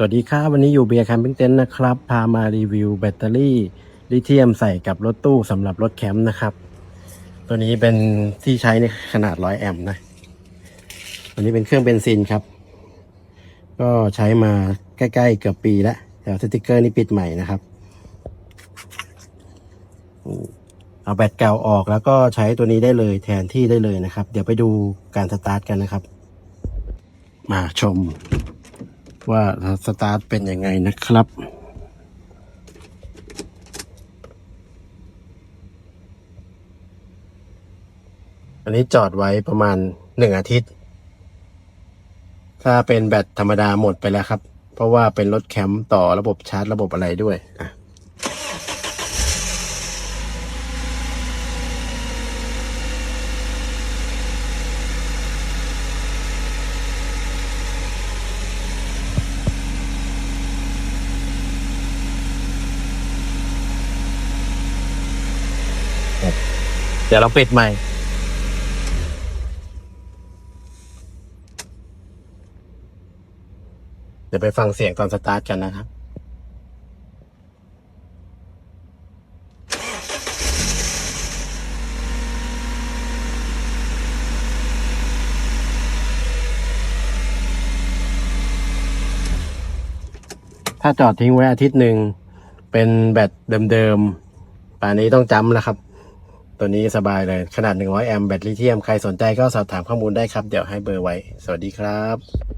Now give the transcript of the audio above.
สวัสดีครับวันนี้อยู่เบียร์แคมปิ้งเต็นท์นะครับ พามารีวิวแบตเตอรี่ลิเธียมใส่กับรถตู้สำหรับรถแคมป์นะครับ ตัวนี้เป็นที่ใช้ในขนาด 100 แอมป์นะตัวนี้เป็นเครื่องเบนซินครับ ก็ใช้มาใกล้ๆเกือบปีแล้วแต่สติกเกอร์นี่ปิดใหม่นะครับ เอาแบตเก่าออกแล้วก็ใช้ตัวนี้ได้เลยแทนที่ได้เลยนะครับ เดี๋ยวไปดูการสตาร์ทกันนะครับ มาชม ว่าสตาร์ทเป็นยังไงนะครับอันนี้จอดไว้ประมาณหนึ่งอาทิตย์ ถ้าเป็นแบตธรรมดาหมดไปแล้วครับ เพราะว่าเป็นรถแคมป์ต่อระบบชาร์จระบบอะไรด้วยอะ เดี๋ยวเราปิดใหม่ เดี๋ยวไปฟังเสียงตอนสตาร์ทกันนะครับถ้าจอดทิ้งไว้อาทิตย์หนึ่ง เป็นแบตเดิมๆ ป่านนี้ต้องจำแล้วครับ ตัวนี้สบายเลยขนาด 100 แอมป์แบตลิเธียม ใครสนใจก็สอบถามข้อมูลได้ครับ เดี๋ยวให้เบอร์ไว้ สวัสดีครับ